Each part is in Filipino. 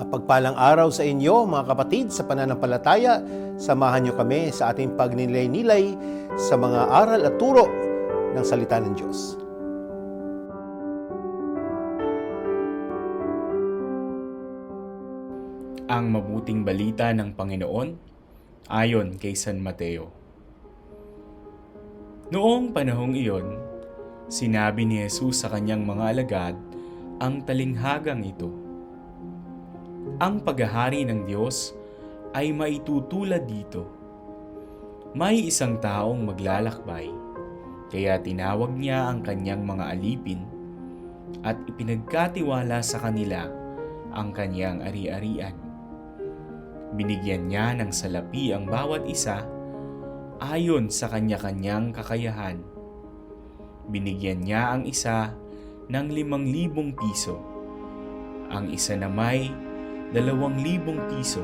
Mapagpalang araw sa inyo mga kapatid sa pananampalataya. Samahan niyo kami sa ating pagninilay-nilay sa mga aral at turo ng salita ng Diyos. Ang mabuting balita ng Panginoon ayon kay San Mateo. Noong panahong iyon, sinabi ni Jesus sa kanyang mga alagad ang talinghagang ito. Ang paghahari ng Diyos ay maitutulad dito. May isang taong maglalakbay, kaya tinawag niya ang kanyang mga alipin at ipinagkatiwala sa kanila ang kanyang ari-arian. Binigyan niya ng salapi ang bawat isa ayon sa kanya-kanyang kakayahan. Binigyan niya ang isa ng limang libong piso, ang isa na may dalawang libong piso,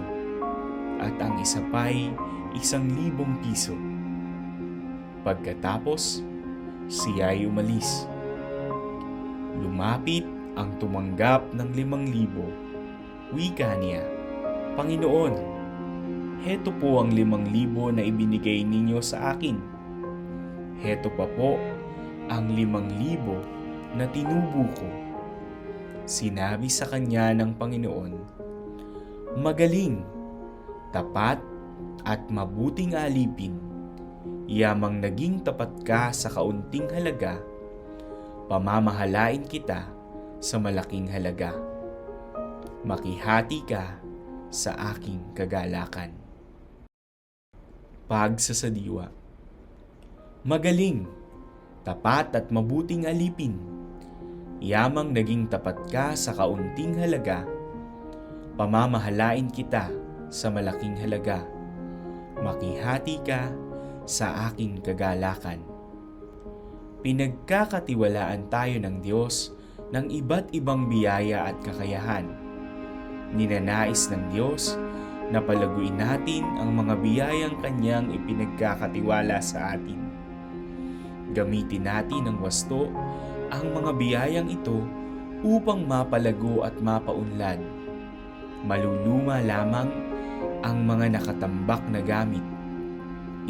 at ang isa pa'y isang libong piso. Pagkatapos, siya'y umalis. Lumapit ang tumanggap ng limang libo. Wika niya, Panginoon, heto po ang limang libo na ibinigay ninyo sa akin. Heto pa po ang limang libo na tinubo ko. Sinabi sa kanya ng Panginoon, Magaling, tapat at mabuting alipin, yamang naging tapat ka sa kaunting halaga, pamamahalain kita sa malaking halaga. Makihati ka sa aking kagalakan. Pagsasadiwa Magaling, tapat at mabuting alipin. Yamang naging tapat ka sa kaunting halaga. Pamamahalain kita sa malaking halaga. Makihati ka sa aking kagalakan. Pinagkakatiwalaan tayo ng Diyos ng iba't ibang biyaya at kakayahan. Ninanais ng Diyos na palaguin natin ang mga biyayang Kanyang ipinagkakatiwala sa atin. Gamitin natin ng wasto ang mga biyayang ito upang mapalago at mapaunlad. Maluluma lamang ang mga nakatambak na gamit.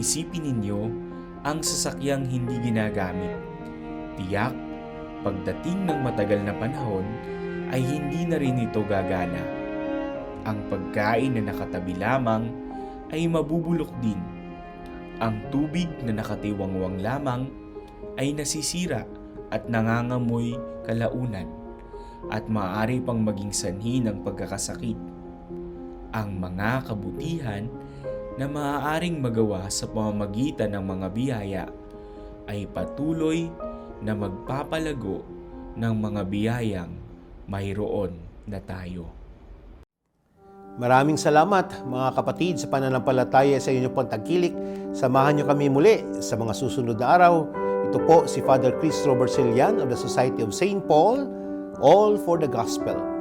Isipin ninyo ang sasakyang hindi ginagamit. Tiyak, pagdating ng matagal na panahon, ay hindi na rin ito gagana ang pagkain na nakatabi lamang ay mabubulok din. Ang tubig na nakatiwangwang lamang ay nasisira at nangangamoy kalaunan at maaari pang maging sanhi ng pagkakasakit. Ang mga kabutihan na maaaring magawa sa pamamagitan ng mga biyaya ay patuloy na magpapalago ng mga biyayang mayroon na tayo. Maraming salamat mga kapatid sa pananampalataya sa inyong pagtangkilik. Samahan niyo kami muli sa mga susunod na araw. Ito po si Father Chris Robert Silian of the Society of St. Paul, All for the Gospel.